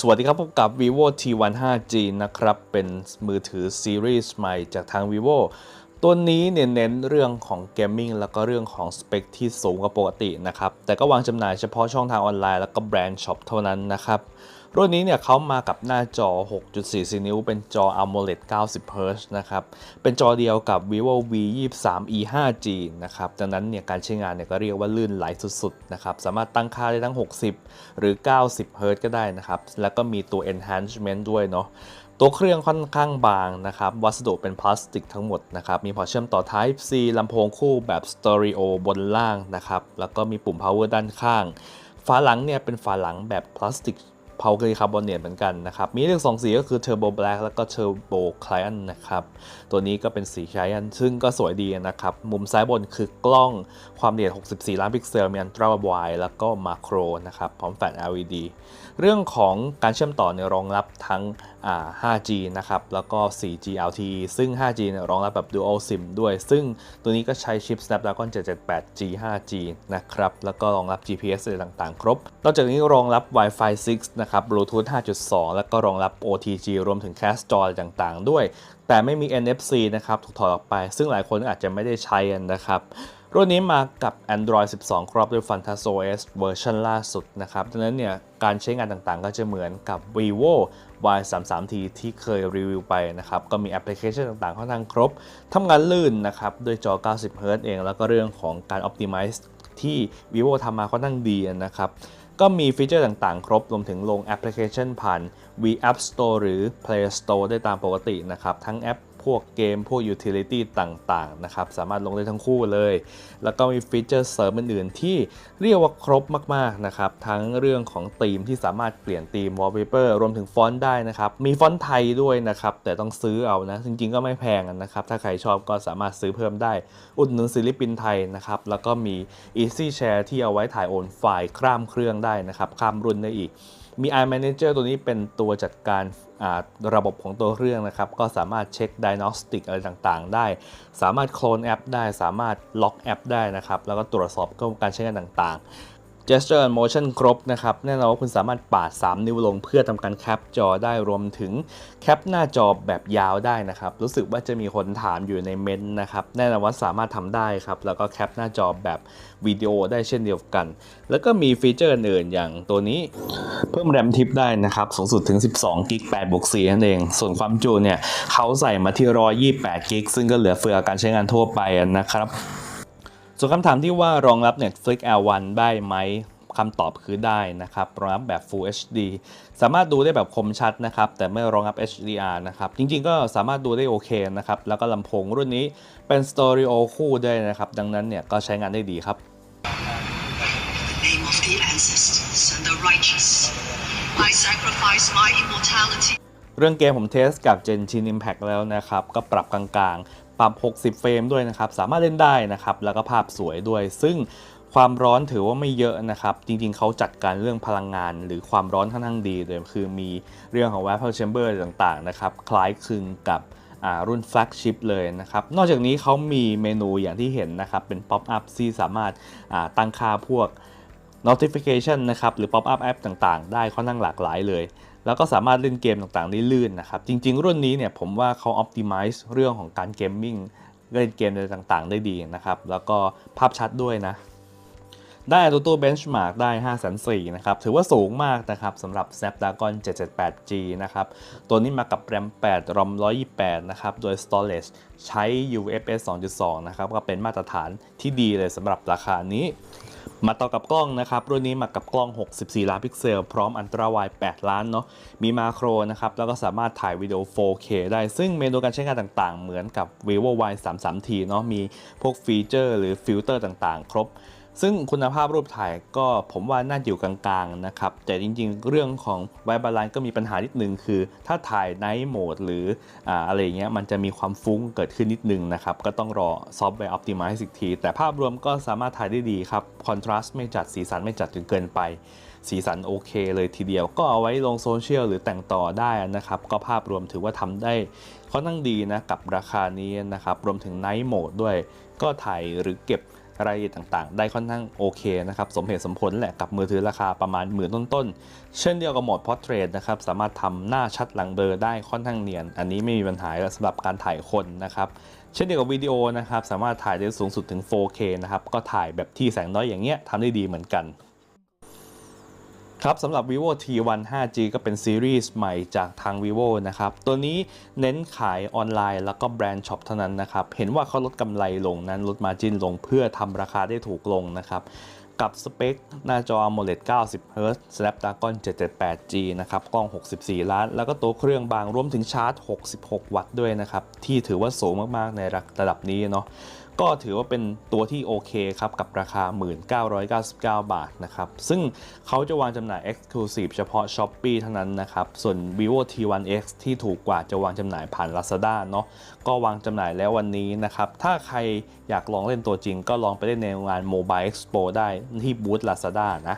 สวัสดีครับ พบกับ vivo T1 5G นะครับ เป็นมือถือซีรีส์ใหม่จากทาง vivo ตัวนี้เน้นเรื่องของเกมมิ่งแล้วก็เรื่องของสเปคที่สูงกว่าปกตินะครับ แต่ก็วางจำหน่ายเฉพาะช่องทางออนไลน์แล้วก็แบรนด์ช็อปเท่านั้นนะครับ รุ่นนี้เนี่ยเขามากับหน้าจอ6.4นิ้ว เป็นจอ AMOLED 90 Hz นะครับ เป็นจอเดียวกับ vivo v 2 3 e 5G นะครับ ดังนั้นเนี่ยการใช้งานเนี่ยก็เรียกว่าลื่นไหลสุดๆ นะครับ สามารถตั้งค่าได้ทั้ง 60 หรือ 90 Hz ก็ได้นะครับ แล้วก็มีตัว enhancement ด้วยเนาะตัวเครื่องค่อนข้างบางนะครับ วัสดุเป็นพลาสติกทั้งหมดนะครับ มีพอร์ตเชื่อมต่อ Type C ลำโพงคู่แบบสเตอริโอบนล่างนะครับ แล้วก็มีปุ่ม power ด้านข้าง ฝาหลังเนี่ยเป็นฝาหลังแบบพลาสติก เผาเกยคาร์บอนเนตเหมือนกันนะครับมีเลือกสองสีก็คือ Turbo Black แล้วก็ Turbo Client นะครับตัวนี้ก็เป็นสี Client ซึ่งก็สวยดีนะครับมุมซ้ายบนคือกล้องความละเอียด 64 ล้านพิกเซลมี Ultra Wide แล้วก็ Macro นะครับพร้อมแฟลช LED เรื่องของการเชื่อมต่อเนี่ยรองรับทั้ง 5G นะครับแล้วก็ 4G LTE ซึ่ง 5G รองรับแบบ Dual SIM ด้วย ซึ่งตัวนี้ก็ใช้ชิป Snapdragon 778G 5G นะครับแล้วก็รองรับ GPS อะไรต่างๆ ครบ นอกจากนี้รองรับ Wi-Fi 6นะครับ Bluetooth 5.2 แล้วก็รองรับ OTG รวมถึง Cast Jor อต่างๆ ด้วย แต่ไม่มี NFC นะครับถูกถอดออกไป ซึ่งหลายคนอาจจะไม่ได้ใช้นนะครับรุ่นนี้มากับ Android 12 ครอบด้วย Fantas OS เวอร์ชันล่าสุดนะครับดังนั้นเนี่ยการใช้งานต่างๆ ก็จะเหมือนกับ vivo y 3 3 t ที่เคยรีวิวไปนะครับ ก็มีแอปพลิเคชันต่างๆ ค่อนข้างครบ ทำงานลื่นนะครับ ด้วยจอ 90 Hz เอง แล้วก็เรื่องของการ optimize ที่ vivo ทำมาค่อนข้างดีนะครับ ก็มีฟีเจอร์ต่างๆ ครบ รวมถึงลงแอปพลิเคชันผ่าน V App Store หรือ Play Store ได้ตามปกตินะครับ ทั้งแอป พวกเกมพวก Utility ต่างๆนะครับสามารถลงได้ทั้งคู่เลย แล้วก็มีฟีเจอร์เสริมอื่นๆ ที่เรียกว่าครบมากๆนะครับทั้งเรื่องของธีมที่สามารถเปลี่ยนธีม wallpaper รวมถึงฟอนต์ได้นะครับมีฟอนต์ไทยด้วยนะครับแต่ต้องซื้อเอานะจริงๆก็ไม่แพงนะครับถ้าใครชอบก็สามารถซื้อเพิ่มได้ อุดหนุนศิลปินไทยนะครับแล้วก็มี Easy Share ที่เอาไว้ถ่ายโอนไฟล์ข้ามเครื่องได้นะครับข้ามรุ่นได้อีก มี iManager ตัวนี้เป็นตัวจัดการระบบของตัวเครื่องนะครับ ก็สามารถเช็ค Diagnostic อะไรต่างๆ ได้ สามารถโคลนแอปได้ สามารถล็อกแอปได้นะครับ แล้วก็ตรวจสอบการใช้งานต่างๆ Gesture and Motion ครบนะครับ แน่นอนว่าคุณสามารถปาด 3 นิ้วลงเพื่อทำการแคปจอได้รวมถึงแคปหน้าจอแบบยาวได้นะครับ รู้สึกว่าจะมีคนถามอยู่ในเมนต์นะครับ แน่นอนว่าสามารถทำได้ครับ แล้วก็แคปหน้าจอแบบวิดีโอได้เช่นเดียวกัน แล้วก็มีฟีเจอร์อื่นอย่างตัวนี้เพิ่มแรมทิปได้นะครับ สูงสุดถึง 12กิก8บวก4นั่นเอง ส่วนความจุเนี่ยเขาใส่มาที่ 128กิกซึ่งก็เหลือเฟือการใช้งานทั่วไปนะครับ ส่วนคำถามที่ว่ารองรับ Netflix L1 ได้ไหมคำตอบคือได้นะครับรองรับแบบ Full HD สามารถดูได้แบบคมชัดนะครับแต่ไม่รองรับ HDR นะครับจริงๆก็สามารถดูได้โอเคนะครับแล้วก็ลำโพงรุ่นนี้เป็น Stereo คู่ด้วยนะครับดังนั้นเนี่ยก็ใช้งานได้ดีครับ the the เรื่องเกมผมเทสกับ Genshin Impact แล้วนะครับ ก็ปรับกลางๆ ปรับ 60 เฟรมด้วยนะครับ สามารถเล่นได้นะครับ แล้วก็ภาพสวยด้วย ซึ่งความร้อนถือว่าไม่เยอะนะครับ จริงๆ เขาจัดการเรื่องพลังงาน หรือความร้อนค่อนข้างดีเลยคือมีเรื่องของ Vapor Chamber ต่างๆ นะครับ คล้ายคลึงกับอ่ารุ่น flagship เลยนะครับ นอกจากนี้เขามีเมนูอย่างที่เห็นนะครับ เป็น pop up ที่สามารถอ่าตั้งค่าพวก notification นะครับ หรือ pop up app ต่างๆ ได้ค่อนข้างหลากหลายเลย แล้วก็สามารถเล่นเกมต่างๆได้ลื่นนะครับ จริง ๆ รุ่นนี้เนี่ยผมว่าเขา optimize เรื่องของการเกมมิ่งเล่นเกมอะไรต่างๆ ได้ดีนะครับ แล้วก็ภาพชัดด้วยนะ ได้ AnTuTu Benchmark ได้ 5 4 0 0นะครับ ถือว่าสูงมากนะครับสำหรับ Snapdragon 778G นะครับ ตัวนี้มากับ RAM 8 ROM 128 นะครับ โดย Storage ใช้ UFS 2.2 นะครับ ก็เป็นมาตรฐานที่ดีเลยสำหรับราคานี้ มาต่อกับกล้องนะครับ รุ่นนี้มากับกล้อง 64 ล้านพิกเซล พร้อมอันตราไวด์8ล้านเนาะ มีมาโครนะครับ แล้วก็สามารถถ่ายวิดีโอ 4K ได้ซึ่งเมนูการใช้งานต่างๆ เหมือนกับ vivo y 3 3 t เนาะ มีพวกฟีเจอร์หรือฟิลเตอร์ต่างๆ ครบ ซึ่งคุณภาพรูปถ่ายก็ผมว่าน่าอยู่กลางๆนะครับ แต่จริงๆ เรื่องของไวบาลานก็มีปัญหานิดนึงคือ ถ้าถ่ายไนท์โหมดหรืออะไรเงี้ยมันจะมีความฟุ้งเกิดขึ้นนิดนึงนะครับ ก็ต้องรอซอฟต์แวร์อ p ติ i z e อีกที แต่ภาพรวมก็สามารถถ่ายได้ดีครับคอนทราสต์ไม่จัดสีสันไม่จัดจนเกินไป สีสันโอเคเลยทีเดียวก็เอาไว้ลงโซเชียลหรือแต่งต่อได้นะครับ ก็ภาพรวมถือว่าทำได้ค่อนข้างดีนะกับราคานี้นะครับรวมถึงไนท์โหมดด้วย ก็ถ่ายหรือเก็บ รายละเอียดต่างๆ ได้ค่อนข้างโอเคนะครับสมเหตุสมผลแหละกับมือถือราคาประมาณหมื่นต้นๆ เช่นเดียวกับโหมด Portrait นะครับสามารถทำหน้าชัดหลังเบลอได้ค่อนข้างเนียน อันนี้ไม่มีปัญหาสำหรับการถ่ายคนนะครับเช่นเดียวกับวิดีโอนะครับสามารถถ่ายได้สูงสุดถึง 4K นะครับก็ถ่ายแบบที่แสงน้อยอย่างเงี้ยทำได้ดีเหมือนกัน ครับสำหรับ vivo T1 5G ก็เป็นซีรีส์ใหม่จากทาง vivo นะครับ ตัวนี้เน้นขายออนไลน์แล้วก็แบรนด์ช็อปเท่านั้นนะครับ เห็นว่าเขาลดกำไรลงนั้นลดมาจินลงเพื่อทำราคาได้ถูกลงนะครับกับสเปคหน้าจอ AMOLED 90 Hz Snapdragon 778G นะครับ กล้อง 64 ล้าน แล้วก็ตัวเครื่องบางรวมถึงชาร์จ 66 วัตต์ด้วยนะครับ ที่ถือว่าสูงมาก ๆ ในระดับนี้เนาะ ก็ถือว่าเป็นตัวที่โอเคครับ กับราคา 1999 บาทนะครับ ซึ่งเขาจะวางจำหน่าย Exclusive เฉพาะ Shopee เท่านั้นนะครับ ส่วน vivo T1X ที่ถูกกว่าจะวางจำหน่ายผ่าน Lazada เนาะก็วางจำหน่ายแล้ววันนี้นะครับ ถ้าใครอยากลองเล่นตัวจริง ก็ลองไปเล่นในงาน Mobile Expo ได้ที่บูธ Lazada นะ